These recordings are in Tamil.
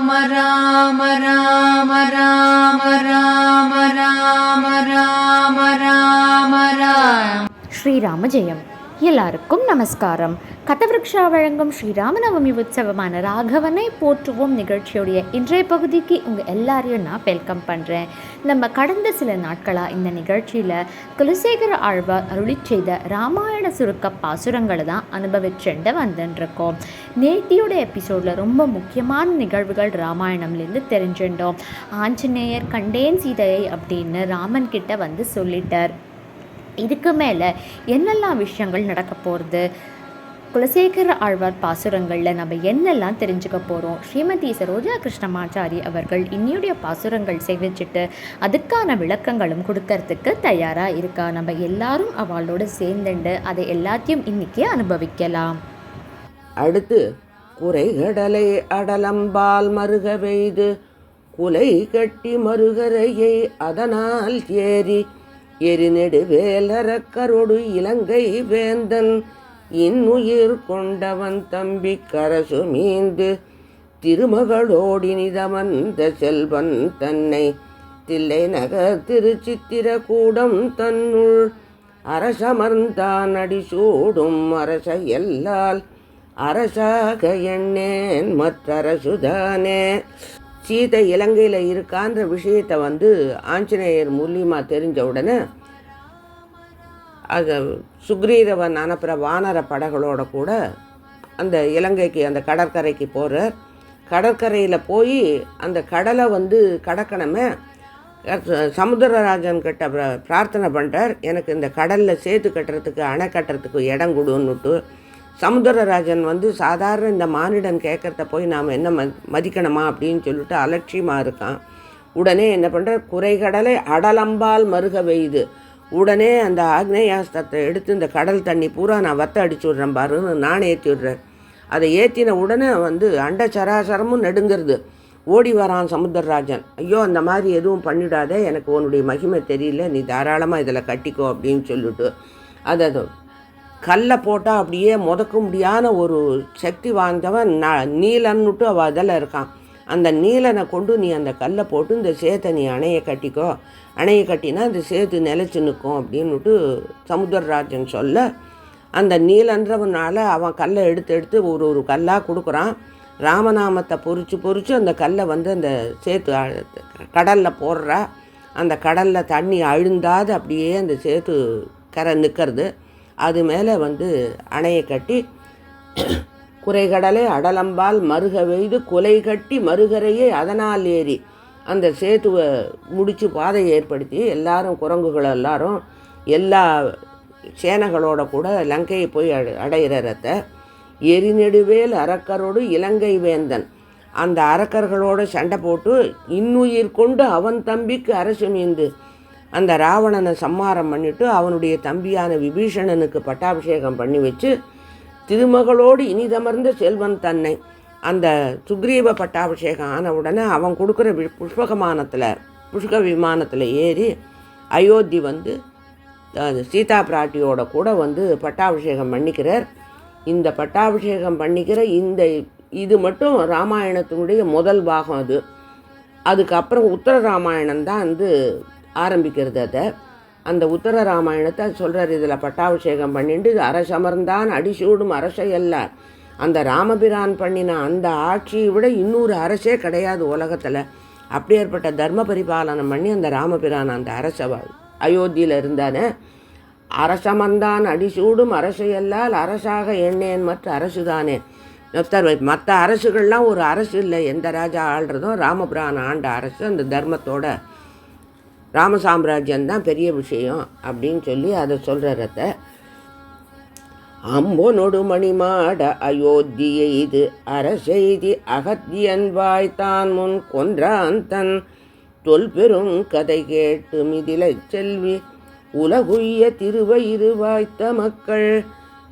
ராம ராம ராம ராம ராம ராம ராம ராம ராம ஸ்ரீராம ஜெயம் எல்லாருக்கும் நமஸ்காரம். கதவிருக்ஷா வழங்கும் ஸ்ரீராமநவமி உற்சவமான ராகவனை போற்றுவோம் நிகழ்ச்சியுடைய இன்றைய பகுதிக்கு உங்கள் எல்லாரையும் நான் வெல்கம் பண்ணுறேன் நம்ம கடந்த சில நாட்களாக இந்த நிகழ்ச்சியில் குலசேகர ஆழ்வார் அருளி செய்த ராமாயண சுருக்க பாசுரங்களை தான் அனுபவிச்சுண்டு வந்துட்டுருக்கோம் நேத்தியோட எபிசோடில் ரொம்ப முக்கியமான நிகழ்வுகள் ராமாயணம்லேருந்து தெரிஞ்சுட்டோம் ஆஞ்சநேயர் கண்டேன் சீதையை அப்படின்னு ராமன் கிட்ட வந்து சொல்லிட்டார். இதுக்கு மேலே என்னெல்லாம் விஷயங்கள் நடக்க போகிறது குலசேகர ஆழ்வார் பாசுரங்களில் நம்ம என்னெல்லாம் தெரிஞ்சுக்க போகிறோம் ஸ்ரீமதி சரோஜா கிருஷ்ணமாச்சாரி அவர்கள் இன்னியுடைய பாசுரங்கள் சேவிச்சுட்டு அதுக்கான விளக்கங்களும் கொடுக்கறதுக்கு தயாராக இருக்கா? நம்ம எல்லாரும் அவளோடு சேர்ந்துண்டு அதை எல்லாத்தையும் இன்னைக்கு அனுபவிக்கலாம். அடுத்து குறைகடலை அடலம்பால் மருக வெய்து குலை கட்டி மருகரையை அதனால் ஏறி எரிநெடு வேலரக்கரோடு இலங்கை வேந்தன். இன்னுயிர் கொண்டவன் தம்பி கரசு மீந்து திருமகளோடினிதமந்த செல்வன் தன்னை. தில்லை நகர் திருச்சித்திரகூடம் தன்னுள் அரசமர்ந்தான் அடிசூடும் அரச எல்லால். அரசாக எண்ணேன் மற்றரசுதானே. சீதை இலங்கையில் இருக்கான்ற விஷயத்தை வந்து ஆஞ்சநேயர் மூலியமாக தெரிஞ்ச உடனே அது சுக்ரீரவன் அனுப்புகிற வானர படகளோட கூட அந்த இலங்கைக்கு அந்த கடற்கரைக்கு போகிறார் கடற்கரையில் போய் அந்த கடலை வந்து கடக்கணுமே. சமுத்திரராஜன் கிட்ட பிர- பிரார்த்தனை பண்ணுறார் எனக்கு இந்த கடலில் சேர்த்து கட்டுறதுக்கு அணை கட்டுறதுக்கு இடம் கொடுன்னுட்டு சமுத்திரராஜன் வந்து சாதாரண இந்த மானிடன் கேட்குறத போய் நாம் என்ன ம மதிக்கணுமா அப்படின்னு சொல்லிட்டு அலட்சியமாக இருக்கான். உடனே என்ன பண்ணுற குறைகடலை அடலம்பால் மருக வெய்து. உடனே அந்த ஆக்னேயாஸ்திரத்தை எடுத்து இந்த கடல் தண்ணி பூரா நான் வத்த அடிச்சு விட்றேன் பாருன்னு நான் ஏற்றி விட்றேன். அதை ஏற்றின உடனே வந்து அண்ட சராசரமும் நெடுங்கிறது. ஓடி வரான் சமுத்திரராஜன். ஐயோ அந்த மாதிரி எதுவும் பண்ணிடாதே எனக்கு உன்னுடைய மகிமை தெரியல நீ தாராளமாக இதில் கட்டிக்கோ அப்படின்னு சொல்லிட்டு. அதை கல்லை போட்டால் அப்படியே முதக்க முடியாத ஒரு சக்தி வாய்ந்தவன் ந நீலன்னுட்டு அவள் அதில் இருக்கான். அந்த நீலனை கொண்டு நீ அந்த கல்லை போட்டு இந்த சேத்தை நீ அணையை கட்டிக்கோ. அணையை கட்டினா அந்த சேத்து நிலச்சி நிற்கும் அப்படின்னுட்டு சமுத்திரராஜன் சொல்ல அந்த நீலன்றவனால அவன் கல்லை எடுத்து எடுத்து ஒரு ஒரு கல்லாக கொடுக்குறான். ராமநாமத்தை பொறிச்சு பொறிச்சு அந்த கல்லை வந்து அந்த சேத்து கடலில் போடுறா. அந்த கடலில் தண்ணி அழுந்தாது அப்படியே அந்த சேத்து கரை நிற்கிறது அது மேலே வந்து அணையை கட்டி குறைகடலை அடலம்பால் மருக வெய்து குலை கட்டி மறுகரையே அதனால் ஏறி அந்த சேத்துவை முடித்து பாதையை ஏற்படுத்தி எல்லாரும் குரங்குகள் எல்லாரும் எல்லா சேனைகளோட கூட லங்கையை போய் அடை அடையிறத எரிநெடுவேல் அரக்கரோடு இலங்கை வேந்தன். அந்த அரக்கர்களோட சண்டை போட்டு இன்னுயிர் கொண்டு அவன் தம்பிக்கு அரசு மீந்து. அந்த ராவணனை சம்மாரம் பண்ணிட்டு அவனுடைய தம்பியான விபீஷணனுக்கு பட்டாபிஷேகம் பண்ணி வச்சு திருமகளோடு இனிதமர்ந்த செல்வன் தன்னை அந்த சுக்ரீவ பட்டாபிஷேகம் ஆன உடனே அவன் கொடுக்குற வி- புஷ்பகமானத்தில் புஷ்க விமானத்தில் ஏறி அயோத்தி வந்து அது சீதா பிராட்டியோட கூட வந்து பட்டாபிஷேகம் பண்ணிக்கிறார். இந்த பட்டாபிஷேகம் பண்ணிக்கிற இந்த இது மட்டும் ராமாயணத்தினுடைய முதல் பாகம் அது. அதுக்கப்புறம் உத்தர ராமாயணம் தான் வந்து ஆரம்பிக்கிறது அதை அந்த உத்தர ராமாயணத்தை சொல்கிறார் இதில் பட்டாபிஷேகம் பண்ணிட்டு அரசமர்ந்தான் அடிசூடும் அரசை எல்லார் அந்த ராமபிரான் பண்ணின அந்த ஆட்சியை விட இன்னொரு அரசே கிடையாது உலகத்தில். அப்படியேற்பட்ட தர்ம பரிபாலனம் பண்ணி அந்த ராமபிரான் அந்த அரச அயோத்தியில் இருந்தானே. அரசமர்ந்தான் அடிசூடும் அரசையல்லால் அரசாக எண்ணேன் மற்ற அரசுதானே. மற்ற மற்ற அரசுகள்லாம் ஒரு அரசு இல்லை. எந்த ராஜா ஆள்றதும் ராமபிரான் ஆண்ட அரசு அந்த தர்மத்தோட ராம சாம்ராஜ்யம் தான் பெரிய விஷயம் அப்படின்னு சொல்லி அதை சொல்கிறத அம்பொனொடு மணிமாட அயோத்தியை இது அரசெய்தி அகத்தியன் வாய்த்தான் முன் கொன்றான் தன் தொல்பெரும் கதை கேட்டு மிதிலைச் செல்வி உலகுய்ய திருவயிறு வாய்த்த மக்கள்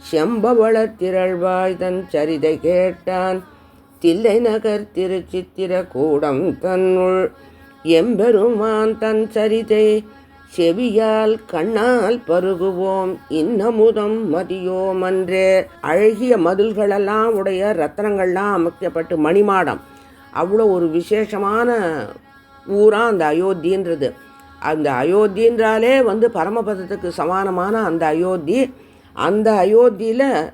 செம்பவள திரள்வாய் தன் சரிதை கேட்டான் தில்லை நகர் திருச்சித்திர கூடம் தன்னுள் எம்பெருமான் தன் சரிதை செவியால் கண்ணால் பருகுவோம். இன்னமுதம் மதியோம் அன்றே. அழகிய மதில்களெல்லாம் உடைய ரத்னங்கள்லாம் அமைக்கப்பட்டு மணிமாடம். அவ்வளோ ஒரு விசேஷமான ஊராக அந்த அயோத்தின்றது. அந்த அயோத்தின்றாலே வந்து பரமபதத்துக்கு சமானமான அந்த அயோத்தி. அந்த அயோத்தியில்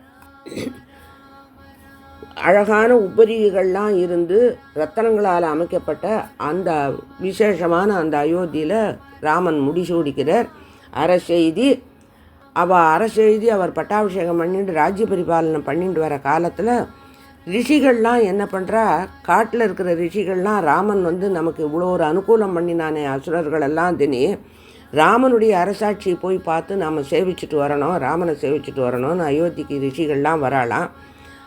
அழகான உபரிகள்லாம் இருந்து ரத்தனங்களால் அமைக்கப்பட்ட அந்த விசேஷமான அந்த அயோத்தியில் ராமன் முடிசூடிக்கிறார். அரசெய்தி அவள் அரசெய்தி அவர் பட்டாபிஷேகம் பண்ணிட்டு ராஜ்ய பரிபாலனை பண்ணிட்டு வர காலத்தில் ரிஷிகள்லாம் என்ன பண்ணுறா காட்டில் இருக்கிற ரிஷிகள்லாம் ராமன் வந்து நமக்கு இவ்வளோ ஒரு அனுகூலம் பண்ணினானே அசுரர்களெல்லாம் தினி ராமனுடைய அரசாட்சியை போய் பார்த்து நாம் சேவிச்சுட்டு வரணும் ராமனை சேவிச்சுட்டு வரணும்னு அயோத்திக்கு ரிஷிகள்லாம் வராளாம்.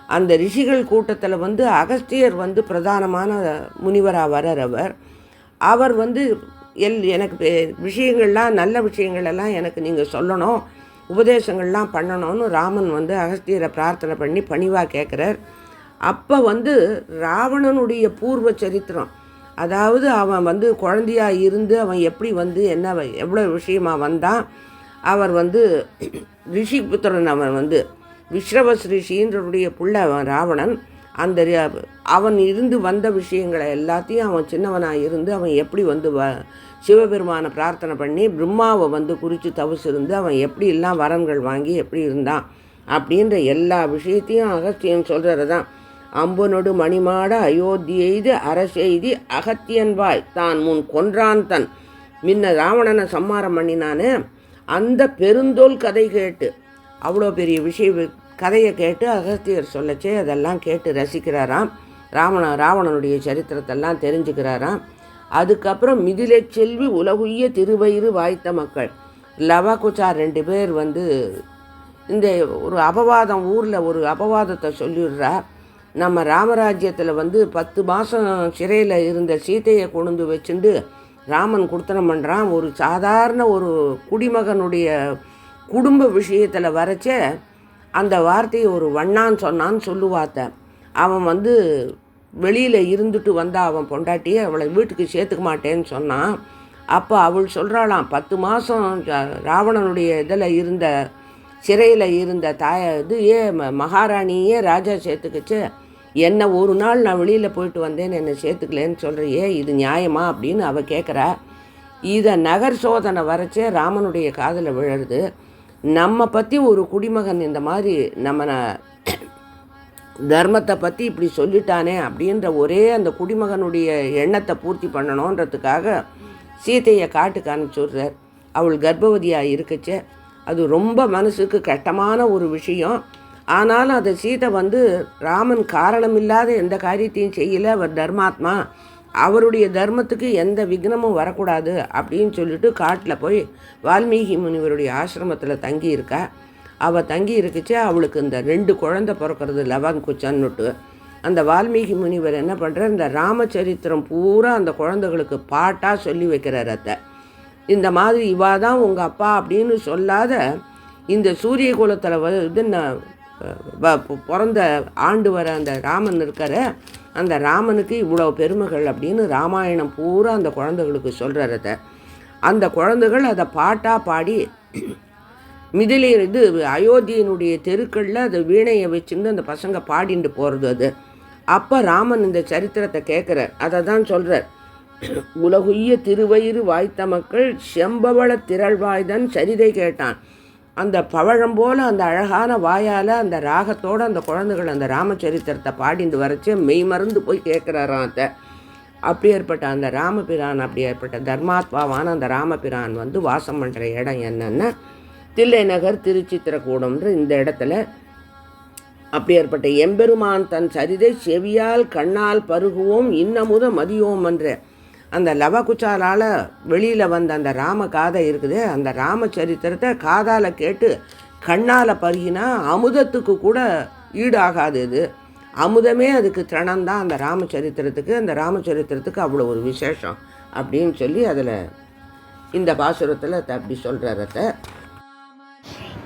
அந்த ரிஷிகள் கூட்டத்தில் வந்து அகஸ்தியர் வந்து பிரதானமான முனிவராக வர்றவர் அவர். அவர் வந்து எல் எனக்கு பெ- விஷயங்கள்லாம் நல்ல விஷயங்களெல்லாம் எனக்கு நீங்கள் சொல்லணும் உபதேசங்கள்லாம் பண்ணணும்னு ராமன் வந்து அகஸ்தியரை பிரார்த்தனை பண்ணி பணிவாக கேட்குறார் அப்போ வந்து ராவணனுடைய பூர்வ சரித்திரம் அதாவது அவன் வந்து குழந்தையாக இருந்து அவன் எப்படி வந்து என்ன எவ்வளோ விஷயமா வந்தான் அவர் வந்து ரிஷி புத்திரன் அவன் வந்து விஸ்ரவஸ் ரிஷின்றவருடைய புள்ள அவன் ராவணன். அந்த அவன் இருந்து வந்த விஷயங்களை எல்லாத்தையும் அவன் சின்னவனாக இருந்து அவன் எப்படி வந்து வ சிவபெருமானை பிரார்த்தனை பண்ணி பிரம்மாவை வந்து குறித்து தவசு இருந்து அவன் எப்படி எல்லாம் வரன்கள் வாங்கி எப்படி இருந்தான் அப்படின்ற எல்லா விஷயத்தையும் அகஸ்தியன் சொல்கிறது தான் அம்பனொடு மணிமாட அயோத்தியெய்து அரசெய்தி அகத்தியன்வாய் தான் முன் கொன்றான் தன். முன்ன ராவணனை சம்மாரம் பண்ணினானே? அந்த பெருந்தோல் கதை கேட்டு அவ்வளோ பெரிய விஷய கதையை கேட்டு அகஸ்தியர் சொல்லச்சே அதெல்லாம் கேட்டு ரசிக்கிறாராம். ராவண ராவணனுடைய சரித்திரத்தெல்லாம் தெரிஞ்சுக்கிறாராம். அதுக்கப்புறம் மிதிலை செல்வி உலகுய திருவயிறு வாய்த்த மக்கள். லவகுச்சா ரெண்டு பேர் வந்து இந்த ஒரு அபவாதம் ஊரில் ஒரு அபவாதத்தை சொல்லிடுறா. நம்ம ராமராஜ்யத்தில் வந்து பத்து மாதம் சிறையில் இருந்த சீதையை கொண்டு வச்சுண்டு ராமன் குடுத்தனம் பண்ணுறான் ஒரு சாதாரண ஒரு குடிமகனுடைய குடும்ப விஷயத்தில் வரைச்சே அந்த வார்த்தையை ஒரு வண்ணான்னு சொன்னான்னு சொல்லுவாத்த. அவன் வந்து வெளியில் இருந்துட்டு வந்தா அவன் பொண்டாட்டியை அவளை வீட்டுக்கு சேர்த்துக்க மாட்டேன்னு சொன்னான். அப்போ அவள் சொல்கிறாளாம் பத்து மாதம் ராவணனுடைய இதில் இருந்த சிறையில் இருந்த தாய இது ஏ ம- மகாராணியே ராஜா சேர்த்துக்கிச்சு? என்னை ஒரு நாள் நான் வெளியில் போயிட்டு வந்தேன் என்னை சேர்த்துக்கலேன்னு சொல்கிறியே இது நியாயமா? அப்படின்னு அவள் கேட்குறா இதை நகர் சோதனை வரைச்சே ராமனுடைய காதில் விழுறது நம்ம பற்றி ஒரு குடிமகன் இந்த மாதிரி நம்ம தர்மத்தை பற்றி இப்படி சொல்லிட்டானே அப்படின்ற ஒரே அந்த குடிமகனுடைய எண்ணத்தை பூர்த்தி பண்ணணுன்றதுக்காக சீதையை காட்டுக்கு அனுப்பிச்சுடுறார் அவள் கர்ப்பவதியாக இருக்குச்சு. அது ரொம்ப மனசுக்கு கட்டமான ஒரு விஷயம். ஆனாலும் அதை சீதை வந்து ராமன் காரணமில்லாத எந்த காரியத்தையும் செய்யலை. அவர் தர்மாத்மா. அவருடைய தர்மத்துக்கு எந்த விக்னமும் வரக்கூடாது அப்படின்னு சொல்லிட்டு காட்டில் போய் வால்மீகி முனிவருடைய ஆசிரமத்தில் தங்கி இருக்கா அவள் தங்கி இருக்குச்சு அவளுக்கு இந்த ரெண்டு குழந்தை பிறக்கிறது லவன் குச்சன்னுட்டு அந்த வால்மீகி முனிவர் என்ன பண்ணுறார் இந்த ராமச்சரித்திரம் பூரா அந்த குழந்தைகளுக்கு பாட்டாக சொல்லி வைக்கிறார் அத்தை. இந்த மாதிரி இவா தான் உங்கள் அப்பா அப்படின்னு சொல்லாத இந்த சூரிய குலத்தில் வந்து வ- பிறந்த ஆண்டு வர அந்த ராமன் இருக்கிற அந்த ராமனுக்கு இவ்வளோ பெருமைகள் அப்படின்னு ராமாயணம் பூரா அந்த குழந்தைகளுக்கு சொல்கிறத அந்த குழந்தைகள் அதை பாட்டாக பாடி மிதிலிருந்து இது அயோத்தியினுடைய தெருக்களில் அது வீணையை வச்சுருந்து அந்த பசங்க பாடிட்டு போகிறது அது. அப்போ ராமன் இந்த சரித்திரத்தை கேட்குறார் அதை தான் சொல்கிறார் உலகுய்ய திருவயிறு வாய்த்த மக்கள் செம்பவள திரள்வாய்தன் சரிதை கேட்டான். அந்த பவழம் போல் அந்த அழகான வாயால் அந்த ராகத்தோட அந்த குழந்தைகள் அந்த ராமச்சரித்திரத்தை பாடிந்து வரைச்சு மெய் மறந்து போய் கேட்குறாராம் அத்தை. அப்படியேற்பட்ட அந்த ராமபிரான் அப்படியேற்பட்ட தர்மாத்மாவான அந்த ராமபிரான் வந்து வாசம் பண்ணுற இடம் என்னென்னா தில்லை நகர் திருச்சித்திரக்கூடம்ன்ற இந்த இடத்துல அப்படியேற்பட்ட எம்பெருமான் தன் சரிதை செவியால் கண்ணால் பருகுவோம் இன்னமுத மதியோம் என்ற. அந்த லவகுச்சாலால் வெளியில் வந்த அந்த ராம காதை இருக்குது அந்த ராமச்சரித்திரத்தை காதால் கேட்டு கண்ணால் பருகினா அமுதத்துக்கு கூட ஈடாகாது இது. அமுதமே அதுக்கு திறனம்தான் அந்த ராமச்சரித்திரத்துக்கு அந்த ராமச்சரித்திரத்துக்கு அவ்வளோ ஒரு விசேஷம் அப்படின்னு சொல்லி அதில் இந்த பாசுரத்தில் அப்படி சொல்கிறத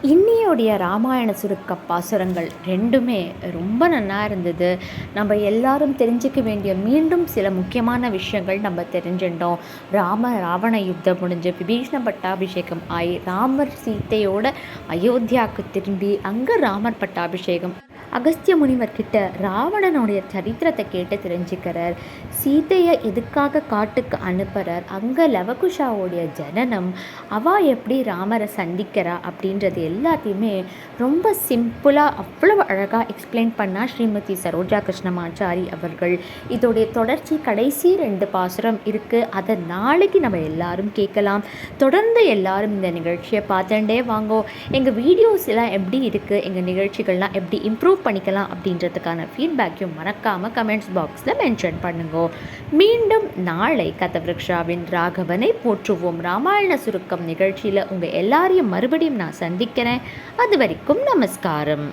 இன்னியோடைய ராமாயண சுருக்க பாசுரங்கள் ரெண்டுமே ரொம்ப நல்லா இருந்தது. நம்ம எல்லாரும் தெரிஞ்சுக்க வேண்டிய மீண்டும் சில முக்கியமான விஷயங்கள் நம்ம தெரிஞ்சிட்டோம். ராம ராவண யுத்தம் முடிஞ்சு விபீஷ்ண பட்டாபிஷேகம் ஆகி ராமர் சீத்தையோட அயோத்தியாவுக்கு திரும்பி அங்கே ராமர் பட்டாபிஷேகம். அகஸ்திய முனிவர் கிட்ட ராவணனுடைய சரித்திரத்தை கேட்டு தெரிஞ்சுக்கிறார். சீதையை எதுக்காக காட்டுக்கு அனுப்புகிறார் அங்கே லவகுஷாவுடைய ஜனனம். அவா எப்படி ராமரை சந்திக்கிறா அப்படின்றது எல்லாத்தையுமே ரொம்ப சிம்பிளாக அவ்வளவு அழகாக எக்ஸ்பிளைன் பண்ணா ஸ்ரீமதி சரோஜா கிருஷ்ணமாச்சாரி அவர்கள். இதோடைய தொடர்ச்சி கடைசி ரெண்டு பாசுரம் இருக்குது அதை நாளைக்கு நம்ம எல்லாரும் கேட்கலாம். தொடர்ந்து எல்லாரும் இந்த நிகழ்ச்சியை பார்த்துட்டே வாங்கோ. எங்கள் வீடியோஸ் எல்லாம் எப்படி இருக்குது எங்கள் நிகழ்ச்சிகள்லாம் எப்படி இம்ப்ரூவ் பண்ணிக்கலாம் அப்படின்றதுக்கான ஃபீட்பேக்கையும் மறக்காமல் கமெண்ட்ஸ் பாக்ஸில் மென்ஷன் பண்ணுங்க. மீண்டும் நாளை கதவிருக்ஷாவின் ராகவனை போற்றுவோம். ராமாயண சுருக்கம் நிகழ்ச்சியில் உங்கள் எல்லாரையும் மறுபடியும் நான் சந்திக்க சந்திக்கிறேன் அது வரைக்கும் நமஸ்காரம்.